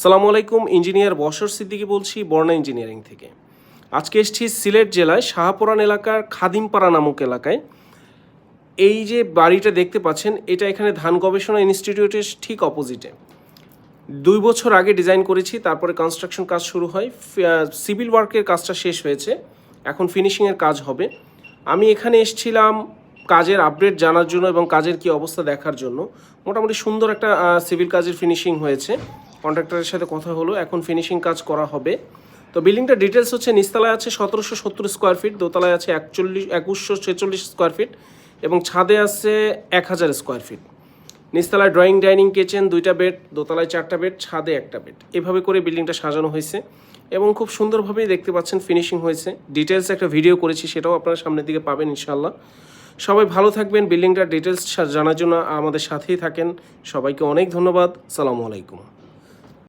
সালামু আলাইকুম, ইঞ্জিনিয়ার বসর সিদ্দিকী বলছি, বর্ণা ইঞ্জিনিয়ারিং থেকে। আজকে এসেছি সিলেট জেলায় শাহপুরান এলাকার খাদিমপাড়া নামক এলাকায়। এই যে বাড়িটা দেখতে পাচ্ছেন, এটা এখানে ধান গবেষণা ইনস্টিটিউটের ঠিক অপোজিটে। দুই বছর আগে ডিজাইন করেছি, তারপরে কনস্ট্রাকশন কাজ শুরু হয় সিভিল ওয়ার্কের কাজটা শেষ হয়েছে, এখন ফিনিশিংয়ের কাজ হবে। আমি এখানে এসেছিলাম কাজের আপডেট জানার জন্য এবং কাজের কি অবস্থা দেখার জন্য। মোটামুটি সুন্দর একটা সিভিল কাজের ফিনিশিং হয়েছে। কন্ট্রাক্টরের সাথে কথা হলো, এখন ফিনিশিং কাজ করা হবে। তো বিল্ডিংটা ডিটেলস হচ্ছে, নিচতলায় আছে সতেরোশো সত্তর স্কোয়ার ফিট দোতলায় আছে একচল্লিশ, একুশশো ছেচল্লিশ স্কোয়ার ফিট এবং ছাদে আছে এক হাজার স্কোয়ার ফিট নিচতলায় ড্রয়িং ডাইনিং কিচেন দুইটা বেড দোতলায় চারটা বেড ছাদে একটা বেড এভাবে করে বিল্ডিংটা সাজানো হয়েছে এবং খুব সুন্দরভাবেই দেখতে পাচ্ছেন ফিনিশিং হয়েছে। ডিটেলস একটা ভিডিও করেছি, সেটাও আপনারা সামনের দিকে পাবেন ইনশাল্লাহ সবাই ভালো থাকবেন, বিল্ডিংটার ডিটেলস জানার জন্য আমাদের সাথেই থাকেন। সবাইকে অনেক ধন্যবাদ, সালামু আলাইকুম।